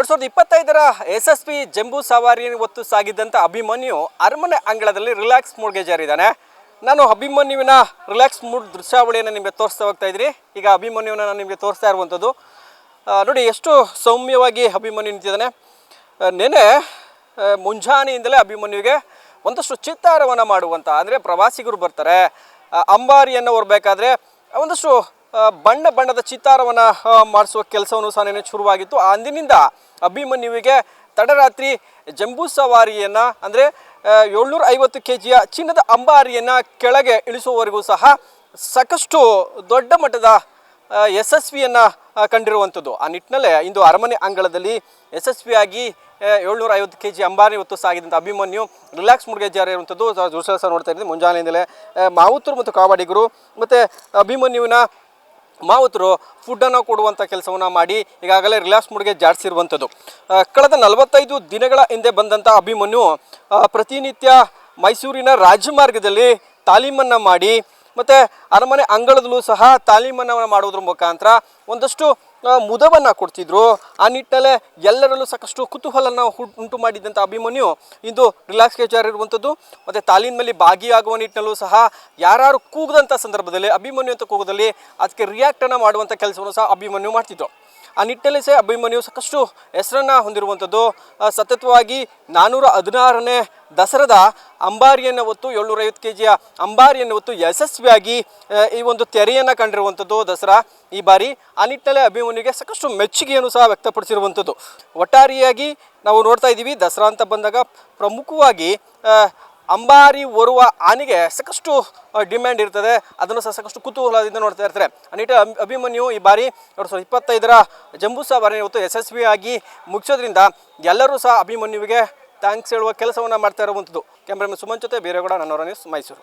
ಎರಡು ಸಾವಿರದ ಇಪ್ಪತ್ತೈದರ ಎಸ್ ಎಸ್ ಪಿ ಜಂಬೂ ಸವಾರಿ ಹೊತ್ತು ಸಾಗಿದ್ದಂಥ ಅಭಿಮನ್ಯು ಅರಮನೆ ಅಂಗಳದಲ್ಲಿ ರಿಲ್ಯಾಕ್ಸ್ ಮೂಡ್ಗೆ ಜಾರಿದ್ದಾನೆ. ನಾನು ಅಭಿಮನ್ಯುವಿನ ರಿಲ್ಯಾಕ್ಸ್ ಮೂಡ್ ದೃಶ್ಯಾವಳಿಯನ್ನು ನಿಮಗೆ ತೋರಿಸ್ತಾ ಹೋಗ್ತಾ ಇದ್ದೀನಿ. ಈಗ ಅಭಿಮನ್ಯುವಿನ ನಾನು ನಿಮಗೆ ತೋರಿಸ್ತಾ ಇರುವಂಥದ್ದು ನೋಡಿ ಎಷ್ಟು ಸೌಮ್ಯವಾಗಿ ಅಭಿಮನ್ಯು ನಿಂತಿದ್ದಾನೆ. ನೆನೆ ಮುಂಜಾನೆಯಿಂದಲೇ ಅಭಿಮನ್ಯುವಿಗೆ ಒಂದಷ್ಟು ಚಿತ್ತಾರವನ್ನು ಮಾಡುವಂಥ ಅಂದರೆ ಪ್ರವಾಸಿಗರು ಬರ್ತಾರೆ. ಅಂಬಾರಿಯನ್ನು ಹೊರಬೇಕಾದ್ರೆ ಒಂದಷ್ಟು ಬಣ್ಣ ಬಣ್ಣದ ಚಿತ್ತಾರವನ್ನು ಮಾಡಿಸುವ ಕೆಲಸವನ್ನು ಸಹ ಶುರುವಾಗಿತ್ತು. ಅಂದಿನಿಂದ ಅಭಿಮನ್ಯುವಿಗೆ ತಡರಾತ್ರಿ ಜಂಬೂ ಸವಾರಿಯನ್ನು, ಅಂದರೆ ಏಳ್ನೂರ ಐವತ್ತು ಕೆ ಜಿಯ ಚಿನ್ನದ ಅಂಬಾರಿಯನ್ನು ಕೆಳಗೆ ಇಳಿಸುವವರೆಗೂ ಸಹ ಸಾಕಷ್ಟು ದೊಡ್ಡ ಮಟ್ಟದ ಯಶಸ್ವಿಯನ್ನು ಕಂಡಿರುವಂಥದ್ದು. ಆ ನಿಟ್ಟಿನಲ್ಲೇ ಇಂದು ಅರಮನೆ ಅಂಗಳದಲ್ಲಿ ಯಶಸ್ವಿಯಾಗಿ ಏಳ್ನೂರ ಐವತ್ತು ಕೆ ಜಿ ಅಂಬಾರಿ ಹೊತ್ತು ಸಾಗಿದಂಥ ಅಭಿಮನ್ಯು ರಿಲ್ಯಾಕ್ಸ್ ಇರುವಂಥದ್ದು. ಸಹ ನೋಡ್ತಾ ಇದ್ದೀನಿ. ಮುಂಜಾನೆಯಿಂದಲೇ ಮಾವುತರು ಮತ್ತು ಕಾವಾಡಿಗರು ಮತ್ತು ಅಭಿಮನ್ಯುವಿನ ಮಾವುತರು ಫುಡ್ಡನ್ನು ಕೊಡುವಂಥ ಕೆಲಸವನ್ನು ಮಾಡಿ ಈಗಾಗಲೇ ರಿಲ್ಯಾಕ್ಸ್ ಮೂಡ್ಗೆ ಜಾಡಿಸಿರುವಂಥದ್ದು ಕಳೆದ ನಲವತ್ತೈದು ದಿನಗಳ ಹಿಂದೆ ಬಂದಂಥ ಅಭಿಮನ್ಯು ಪ್ರತಿನಿತ್ಯ ಮೈಸೂರಿನ ರಾಜಮಾರ್ಗದಲ್ಲಿ ತಾಲೀಮನ್ನು ಮಾಡಿ ಮತ್ತು ಅರಮನೆ ಅಂಗಳದಲ್ಲೂ ಸಹ ತಾಲೀಮನ್ನು ಮಾಡೋದ್ರ ಮುಖಾಂತರ ಒಂದಷ್ಟು ಮುದವನ್ನು ಕೊಡ್ತಿದ್ರು. ಆ ನಿಟ್ಟಿನಲ್ಲೇ ಎಲ್ಲರಲ್ಲೂ ಸಾಕಷ್ಟು ಕುತೂಹಲನ ಉಂಟು ಮಾಡಿದಂಥ ಅಭಿಮನ್ಯು ಇಂದು ರಿಲ್ಯಾಕ್ಸ್ಗೆ ಜಾರಿರುವಂಥದ್ದು ಮತ್ತು ತಾಲೀಮಿನಲ್ಲಿ ಭಾಗಿಯಾಗುವ ನಿಟ್ಟಿನಲ್ಲೂ ಸಹ ಯಾರು ಕೂಗದಂಥ ಸಂದರ್ಭದಲ್ಲಿ, ಅಭಿಮನ್ಯು ಅಂತ ಕೂಗದಲ್ಲಿ ಅದಕ್ಕೆ ರಿಯಾಕ್ಟನ್ನು ಮಾಡುವಂಥ ಕೆಲಸವನ್ನು ಸಹ ಅಭಿಮನ್ಯು ಮಾಡ್ತಿದ್ರು. ಆ ನಿಟ್ಟಿನಲ್ಲಿ ಸಹ ಅಭಿಮನ್ಯು ಸಾಕಷ್ಟು ಹೆಸರನ್ನು ಹೊಂದಿರುವಂಥದ್ದು ಸತತವಾಗಿ ನಾನ್ನೂರ ಹದಿನಾರನೇ ದಸರಾದ ಅಂಬಾರಿಯನ್ನು ಹೊತ್ತು ಏಳ್ನೂರೈವತ್ತು ಕೆ ಜಿಯ ಅಂಬಾರಿಯನ್ನು ಹೊತ್ತು ಯಶಸ್ವಿಯಾಗಿ ಈ ಒಂದು ತೆರೆಯನ್ನು ಕಂಡಿರುವಂಥದ್ದು ದಸರಾ. ಈ ಬಾರಿ ಆ ನಿಟ್ಟಿನಲ್ಲಿ ಅಭಿಮನ್ಯುಗೆ ಸಾಕಷ್ಟು ಮೆಚ್ಚುಗೆಯನ್ನು ಸಹ ವ್ಯಕ್ತಪಡಿಸಿರುವಂಥದ್ದು. ಒಟ್ಟಾರಿಯಾಗಿ ನಾವು ನೋಡ್ತಾ ಇದ್ದೀವಿ, ದಸರಾ ಅಂತ ಬಂದಾಗ ಪ್ರಮುಖವಾಗಿ ಅಂಬಾರಿ ಹೊರುವ ಆನೆಗೆ ಸಾಕಷ್ಟು ಡಿಮ್ಯಾಂಡ್ ಇರ್ತದೆ. ಅದನ್ನು ಸಹ ಸಾಕಷ್ಟು ಕುತೂಹಲದಿಂದ ನೋಡ್ತಾ ಇರ್ತಾರೆ. ಅನಿಟ ಅಭಿಮನ್ಯು ಈ ಬಾರಿ ಎರಡು ಸಾವಿರದ ಇಪ್ಪತ್ತೈದರ ಜಂಬೂ ಬಾರಿ ಇವತ್ತು ಯಶಸ್ವಿಯಾಗಿ ಮುಗಿಸೋದ್ರಿಂದ ಎಲ್ಲರೂ ಸಹ ಅಭಿಮನ್ಯುವಿಗೆ ಥ್ಯಾಂಕ್ಸ್ ಹೇಳುವ ಕೆಲಸವನ್ನು ಮಾಡ್ತಾ ಇರುವಂಥದ್ದು ಕ್ಯಾಮ್ರಾಮನ್ ಸುಮನ್ ಜೊತೆ ಬೇರೆಗೌಡ ನನ್ನವರ ನ್ಯೂಸ್ ಮೈಸೂರು.